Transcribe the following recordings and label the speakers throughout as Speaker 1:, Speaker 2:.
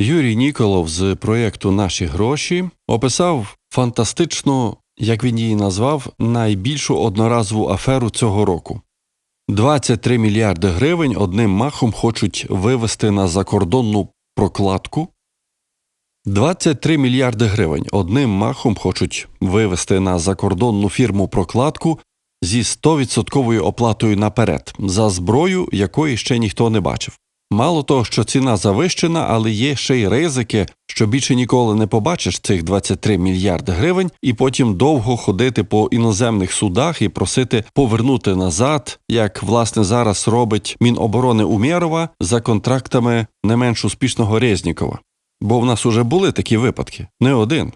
Speaker 1: Юрій Ніколов з проєкту Наші гроші описав фантастичну, як він її назвав, найбільшу одноразову аферу цього року. 23 мільярди гривень одним махом хочуть вивести на закордонну прокладку. 23 мільярди гривень одним махом хочуть вивести на закордонну фірму прокладку зі 100% оплатою наперед за зброю, якої ще ніхто не бачив. Мало того, що ціна завищена, але є ще й ризики, що більше ніколи не побачиш цих 23 мільярди гривень, і потім довго ходити по іноземних судах і просити повернути назад, як власне зараз робить Міноборони Умєрова за контрактами не менш успішного Резнікова. Бо в нас уже були такі випадки, не один.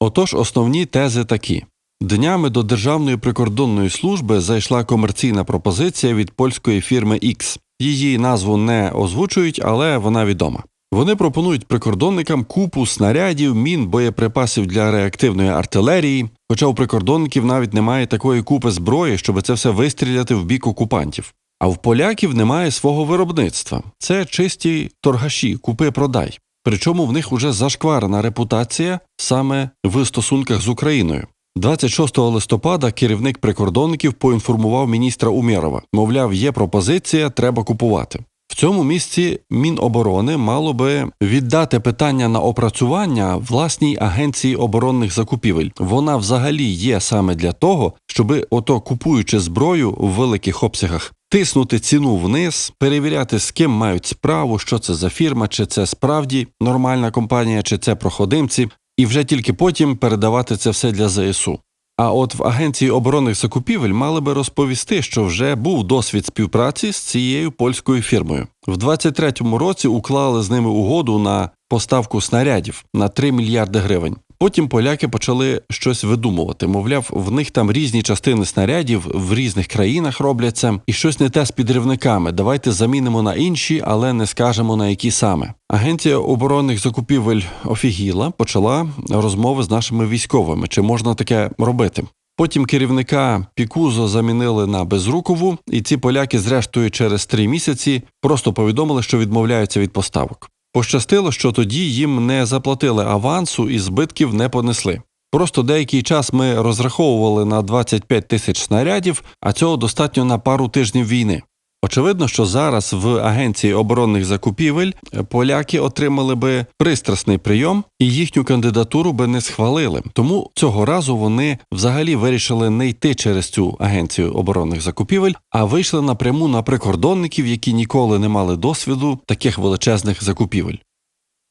Speaker 1: Отож, основні тези такі. Днями до Державної прикордонної служби зайшла комерційна пропозиція від польської фірми X. Її назву не озвучують, але вона відома. Вони пропонують прикордонникам купу снарядів, мін, боєприпасів для реактивної артилерії, хоча у прикордонників навіть немає такої купи зброї, щоб це все вистріляти в бік окупантів. А в поляків немає свого виробництва. Це чисті торгаші, купи продай. Причому в них уже зашкварена репутація саме в стосунках з Україною. 26 листопада керівник прикордонників поінформував міністра Умєрова. Мовляв, є пропозиція, треба купувати. В цьому місці Міноборони мало би віддати питання на опрацювання власній агенції оборонних закупівель. Вона взагалі є саме для того, щоби ото купуючи зброю в великих обсягах, тиснути ціну вниз, перевіряти, з ким мають справу, що це за фірма, чи це справді нормальна компанія, чи це проходимці, і вже тільки потім передавати це все для ЗСУ. А от в Агенції оборонних закупівель мали би розповісти, що вже був досвід співпраці з цією польською фірмою. В 23-му році уклали з ними угоду на поставку снарядів на 3 мільярди гривень. Потім поляки почали щось видумувати. Мовляв, в них там різні частини снарядів в різних країнах робляться, і щось не те з підривниками. Давайте замінимо на інші, але не скажемо на які саме. Агенція оборонних закупівель офігіла почала розмови з нашими військовими, чи можна таке робити. Потім керівника Пікузо замінили на безрукову, і ці поляки, зрештою, через три місяці просто повідомили, що відмовляються від поставок. Пощастило, що тоді їм не заплатили авансу і збитків не понесли. Просто деякий час ми розраховували на 25 тисяч снарядів, а цього достатньо на пару тижнів війни. Очевидно, що зараз в агенції оборонних закупівель поляки отримали би пристрасний прийом і їхню кандидатуру би не схвалили. Тому цього разу вони взагалі вирішили не йти через цю агенцію оборонних закупівель, а вийшли напряму на прикордонників, які ніколи не мали досвіду таких величезних закупівель.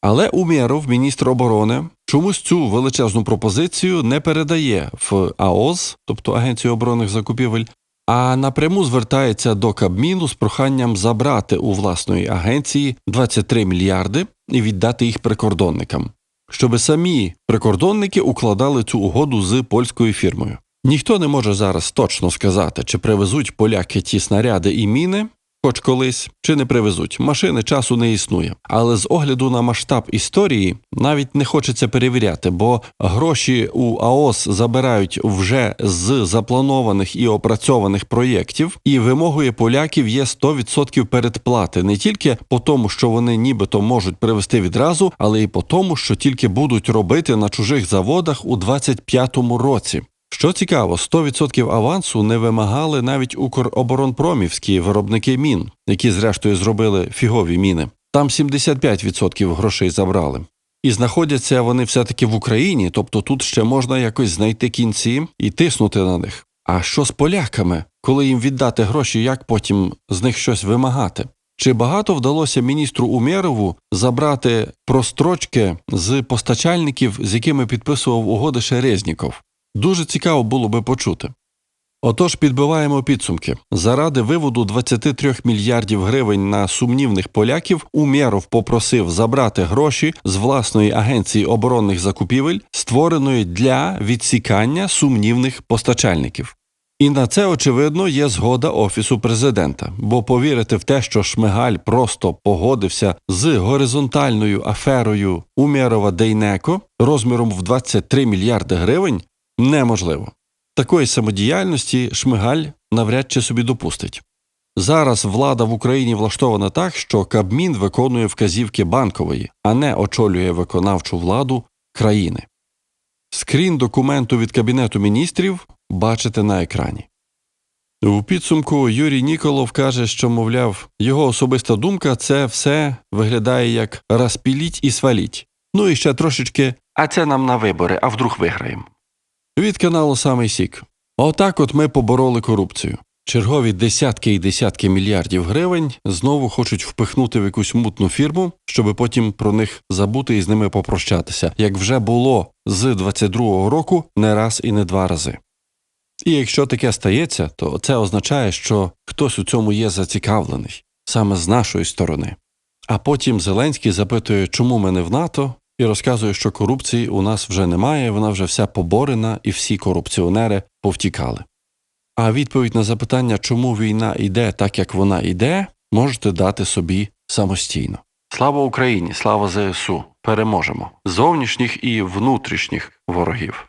Speaker 1: Але Умєров, міністр оборони, чомусь цю величезну пропозицію не передає в АОЗ, тобто Агенцію оборонних закупівель, а напряму звертається до Кабміну з проханням забрати у власної агенції 23 мільярди і віддати їх прикордонникам, щоби самі прикордонники укладали цю угоду з польською фірмою. Ніхто не може зараз точно сказати, чи привезуть поляки ті снаряди і міни, хоч колись, чи не привезуть. Машини часу не існує. Але з огляду на масштаб історії навіть не хочеться перевіряти, бо гроші у АОС забирають вже з запланованих і опрацьованих проєктів, і вимогою поляків є 100% передплати не тільки по тому, що вони нібито можуть привезти відразу, але й по тому, що тільки будуть робити на чужих заводах у 25-му році. Що цікаво, 100% авансу не вимагали навіть Укроборонпромівські виробники мін, які зрештою зробили фігові міни. Там 75% грошей забрали. І знаходяться вони все-таки в Україні, тобто тут ще можна якось знайти кінці і тиснути на них. А що з поляками, коли їм віддати гроші, як потім з них щось вимагати? Чи багато вдалося міністру Умєрову забрати прострочки з постачальників, з якими підписував угоди ще Резніков? Дуже цікаво було би почути. Отож, підбиваємо підсумки. Заради виводу 23 мільярдів гривень на сумнівних поляків Умєров попросив забрати гроші з власної агенції оборонних закупівель, створеної для відсікання сумнівних постачальників. І на це, очевидно, є згода Офісу президента, бо повірити в те, що Шмигаль просто погодився з горизонтальною аферою Умєрова Дейнеко розміром в 23 мільярди гривень неможливо. Такої самодіяльності Шмигаль навряд чи собі допустить. Зараз влада в Україні влаштована так, що Кабмін виконує вказівки банкової, а не очолює виконавчу владу країни. Скрін документу від Кабінету міністрів бачите на екрані. У підсумку Юрій Ніколов каже, що, мовляв, його особиста думка це все виглядає як розпіліть і сваліть. Ну і ще трошечки, а це нам на вибори, а вдруг виграємо. Від каналу Самий Сік. Отак от ми побороли корупцію. Чергові десятки і десятки мільярдів гривень знову хочуть впихнути в якусь мутну фірму, щоби потім про них забути і з ними попрощатися, як вже було з 22-го року не раз і не два рази. І якщо таке стається, то це означає, що хтось у цьому є зацікавлений саме з нашої сторони. А потім Зеленський запитує, чому ми не в НАТО, і розказує, що корупції у нас вже немає, вона вже вся поборена, і всі корупціонери повтікали. А відповідь на запитання, чому війна йде так, як вона йде, можете дати собі самостійно. Слава Україні, слава ЗСУ! Переможемо зовнішніх і внутрішніх ворогів.